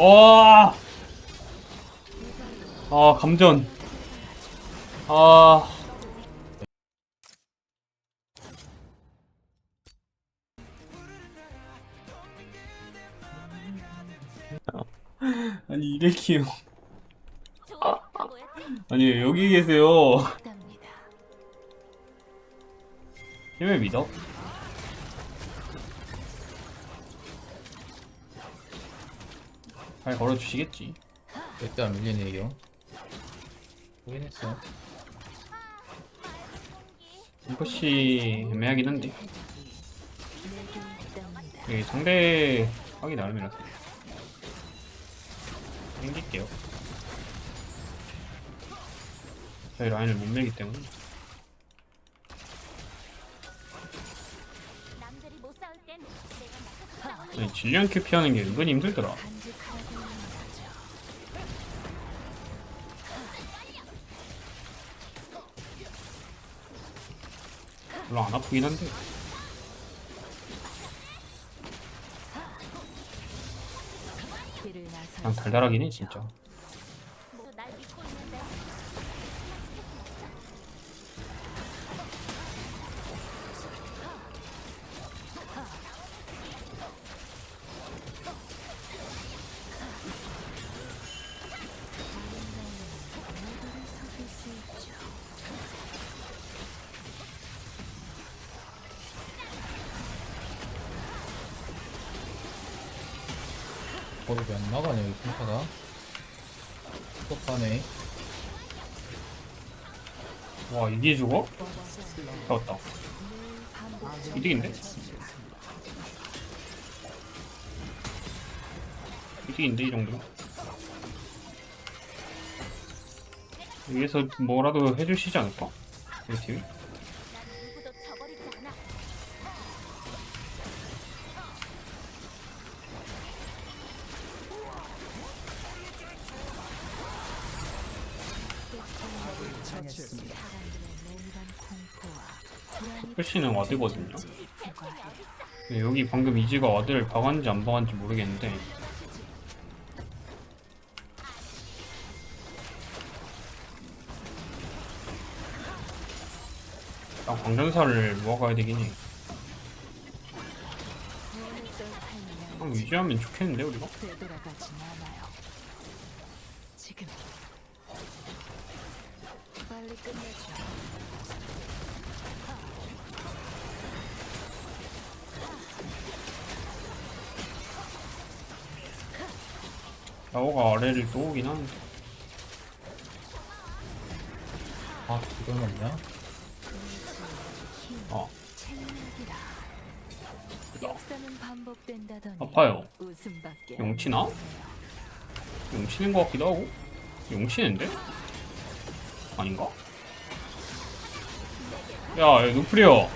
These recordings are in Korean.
와. 아, 감전. 아. 아니, 이래 키요. 아니, 왜 여기 계세요. 답니다. 힘을 믿어? 잘 걸어주시겠지. 절대 안 밀리네 이거 보긴 했어 이것이 애매하긴 한데. 여기 상대 하기 나름이라서. 당길게요. 저희 라인을 못 밀기 때문에. 아니, 질량 큐 피하는 게 은근히 힘들더라. 별로 안 아프긴 한데. 그냥 달달하긴 해, 진짜. 거기 왜안 나가냐 여기 평타가 똑하네 와, 이게 죽어? 잡았다. 이득인데? 이득인데, 이 정도. 위에서 뭐라도 해주시지 않을까? 우리 팀이? 불안이 표시는 와드거든요. 제거해 근데 여기 방금 이지가 와드를 박았는지 안 박았는지 모르겠는데 아, 광전사를 모아가야 되긴 해. 그럼 유지하면 좋겠는데 우리가? 되돌아가진 않아요. 지금 빨리 끝내죠. 라오가 아래를 또 오긴 하는데 아 이걸 맞냐? 어 책략이라 역사는 반복된다더니 아파요 웃음밖에 용치나? 용치는 것 같기도 하고 용치는데? 아닌가? 야, 야 누프리어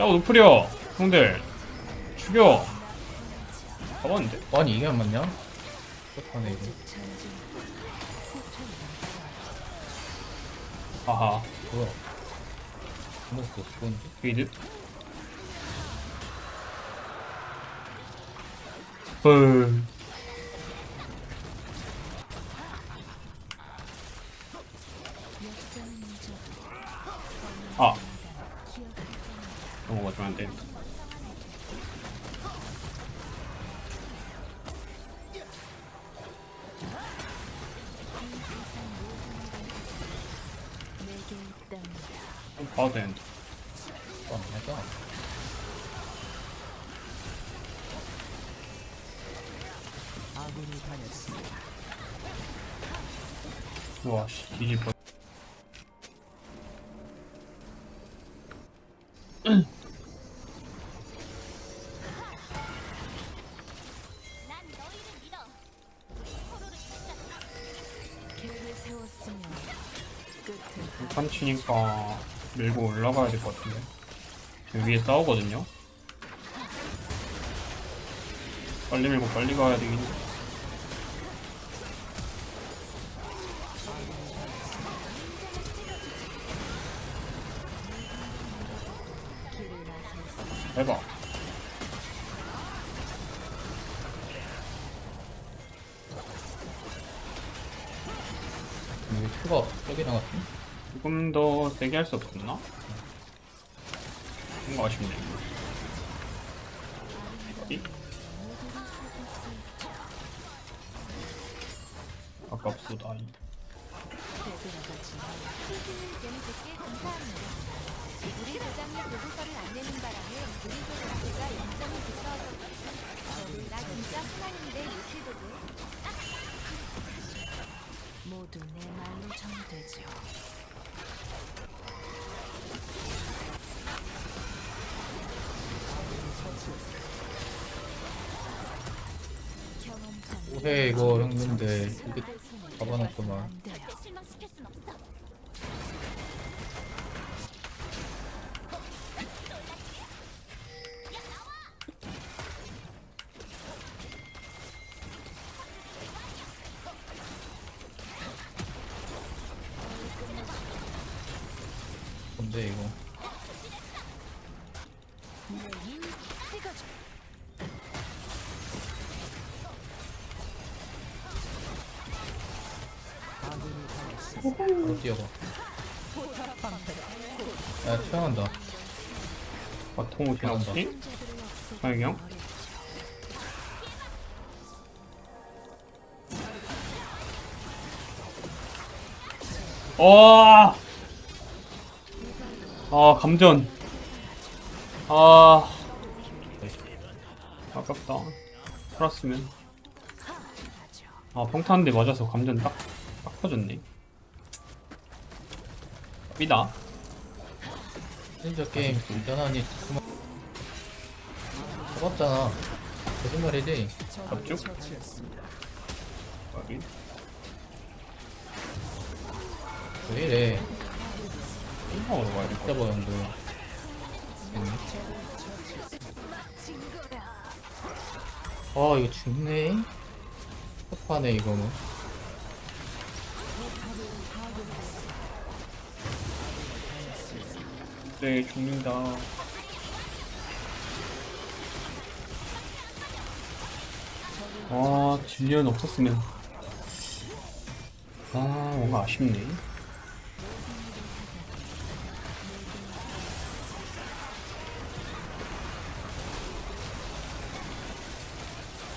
야 누프리어 형들 죽여 잡았는데? 아니 이게 안 맞냐? 똑하네 이거 아하 뭐야 이것도 좋은데? 게이드 헐 봐도 되는데 맞아 뒤질 뻔난 너희를 믿어. 서로를 찾자. 계획을 세웠으면 끝을 판치니까 밀고 올라가야 될 것 같은데. 지금 위에 싸우거든요. 빨리 밀고 빨리 가야 되긴 해봐. 이게 초가 저기 나갔지? 조금 더 세게 할 수 없었나? 뭔가 아쉽네. 이? 아깝소다. 우리 대장이 보고서를 안 내는 바람에 해 이거 했는데 이게 잡아놨구만. 뭔데 이거? 바로 뛰어가. 야 태양한다. 바통 어떻게 나오지? 존재들을 없애기 하영이 형? 어렵죠. 와! 아, 감전. 아. 아깝다. 살았으면. 아, 평타 한 대 맞아서 감전 딱, 딱 터졌네. 삐다. 진짜 게임 대단하니 그만. 잡았잖아. 거짓말이지? 잡죠? 여기. 왜 이래? 생각으로 가야 될것 같아. 잡아 형도. 아 이거 죽네. 급하네 이거는. 네, 죽는다. 아, 진리언 없었으면. 아, 뭔가 아쉽네.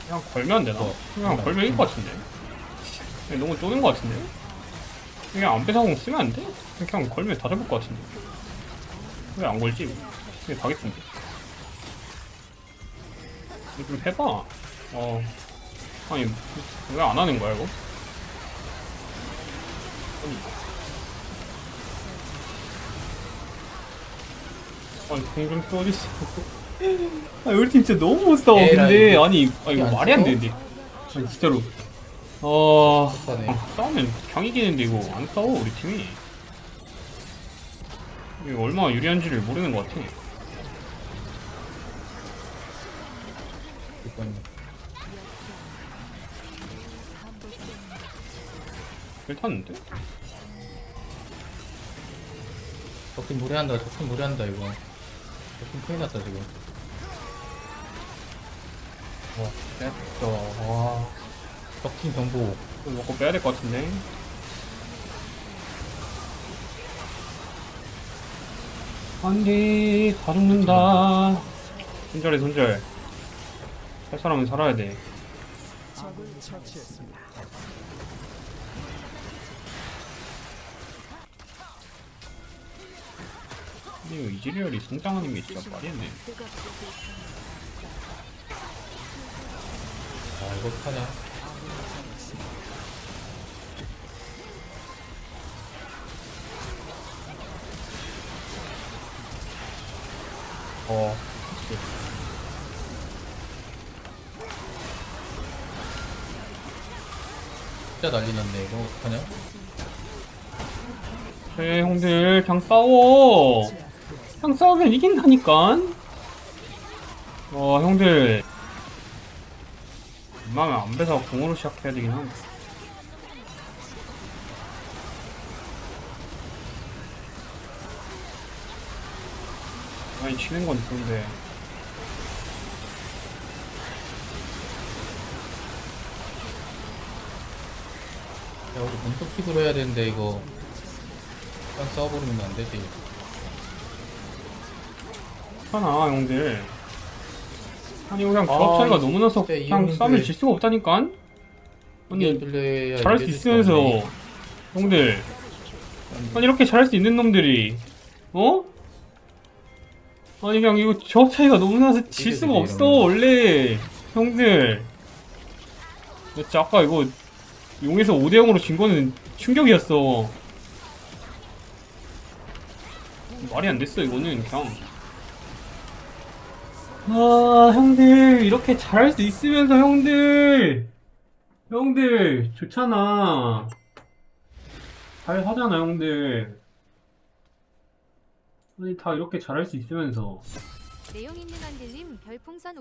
그냥 걸면 안 되나? 어, 그냥 그러면 걸면 이길 것 같은데. 그냥 너무 쪼인 것 같은데. 그냥 안 뺏어공 쓰면 안 돼? 그냥 걸면 다 잡을 것 같은데. 왜 안 걸지? 그게 가겠던데. 좀 해봐. 어. 아니, 왜 안 하는 거야, 이거? 아니. 아니, 공좀 써주세요. 아, 우리 팀 진짜 너무 못 싸워, 에라이, 근데. 이거 아니, 아, 이거 안 말이 안? 되는데. 아니, 진짜로. 어. 아, 싸우면 경 이기는데, 이거 안 싸워, 우리 팀이. 이게 얼마나 유리한지를 모르는 것 같아. 괜찮은데? 적팀 무리한다. 적팀 무리한다 이거. 적팀 큰일 났다 지금. 와, 됐어. 와. 적팀 정보. 이거 먹고 빼야 될 것 같은데. 안 돼, 다 죽는다. 손절해, 손절. 살 사람은 살아야 돼. 근데 이거 이즈리얼이 성장하는 게 진짜 말이 안 돼. 아 이거 어. 진짜 난리 났네 이거 어떡하냐. 그래, 형들, 그냥 싸워. 그냥 싸우면 이긴다니까. 와, 형들. 웬만하면 안 배서 공으로 시작해야 되긴 한데. 많이 치는 건 좋은데. 야 우리 본토킥으로 해야 되는데 이거 그냥 싸워버리면 안 되지. 하나 형들. 아니 그냥 아, 조합 차이가 이- 너무 나서 진짜 이 그냥 형님들- 싸움을 질 수가 없다니까 아니 잘할 수 있으면서. 형들. 아니 이렇게 잘할 수 있는 놈들이 어? 아니 그냥 이거 조합 차이가 너무 나서 질 수가 없어. 원래. 형들. 나 진짜 아까 이거 용에서 5대0으로 진 거는 충격이었어. 말이 안 됐어 이거는 그냥. 아 형들. 이렇게 잘할 수 있으면서 형들. 형들 좋잖아. 잘 하잖아 형들 아니 다 이렇게 잘할 수 있으면서. 내용 있는 한들님 별풍선